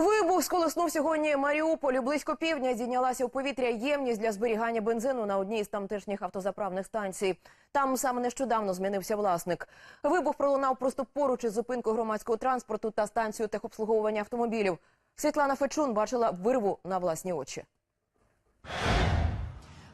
Вибух сколиснув сьогодні Маріуполь. Близько півдня зійнялася у повітря ємність для зберігання бензину на одній з тамтешніх автозаправних станцій. Там саме нещодавно змінився власник. Вибух пролунав просто поруч із зупинкою громадського транспорту та станцією техобслуговування автомобілів. Світлана Фечун бачила вирву на власні очі.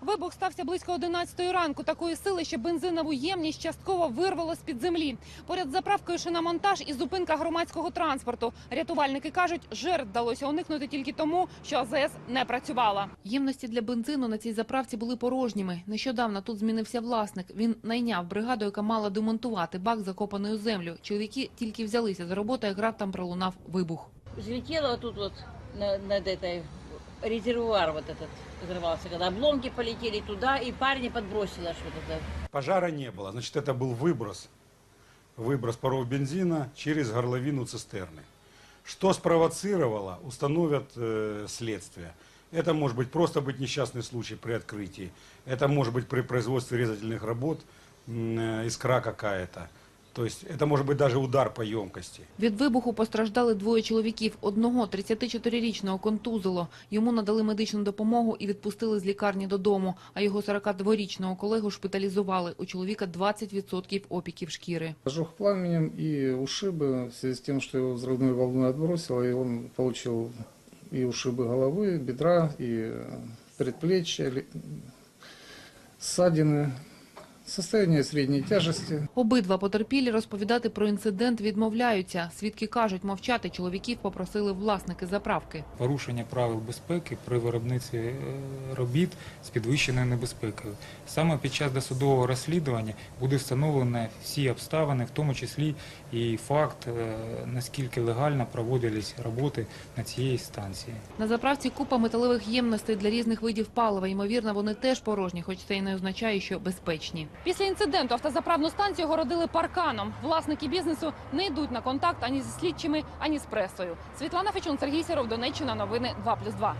Вибух стався близько 11 ранку. Такої сили, що бензинову ємність частково вирвало з-під землі. Поряд з заправкою шиномонтаж і зупинка громадського транспорту. Рятувальники кажуть, жертв вдалося уникнути тільки тому, що АЗС не працювала. Ємності для бензину на цій заправці були порожніми. Нещодавно тут змінився власник. Він найняв бригаду, яка мала демонтувати бак, закопаний у землю. Чоловіки тільки взялися за роботу, як раптом пролунав вибух. взлетела тут вот на- над этой резервуар вот этот взорвался, когда обломки полетели туда, и парня подбросило что-то. Пожара не было. Значит, это был выброс. Выброс паров бензина через горловину цистерны. Что спровоцировало, установят э, следствие. Это может быть просто быть несчастный случай при открытии. Это может быть при производстве резательных работ, э, искра какая-то. То есть это может быть даже удар по емкости. Від вибуху постраждали двоє чоловіків. Одного 34-річного контузило. Йому надали медичну допомогу і відпустили з лікарні додому. А його 42-річного колегу шпиталізували. У чоловіка 20% опіків шкіри. Ожог пламенем и ушибы в связи с тем, что его взрывной волной отбросило, и он получил и ушибы головы, бедра, и э, предплечья, ли- ссадины. Состояние средней тяжести. Обидва потерпілі розповідати про інцидент відмовляються. Свідки кажуть, мовчати чоловіків попросили власники заправки. порушення правил безпеки при виробництві е, робіт з підвищеною небезпекою. Саме під час досудового розслідування буде встановлено всі обставини, в тому числі і факт, е, наскільки легально проводились роботи на цієї станції. На заправці купа металевих ємностей для різних видів палива. Ймовірно, вони теж порожні, хоч це й не означає, що безпечні. Після інциденту автозаправну станцію городили парканом. Власники бізнесу не йдуть на контакт ані зі слідчими, ані з пресою. Світлана Фечун, Сергій Сіров, Донеччина. Новини 2+,2.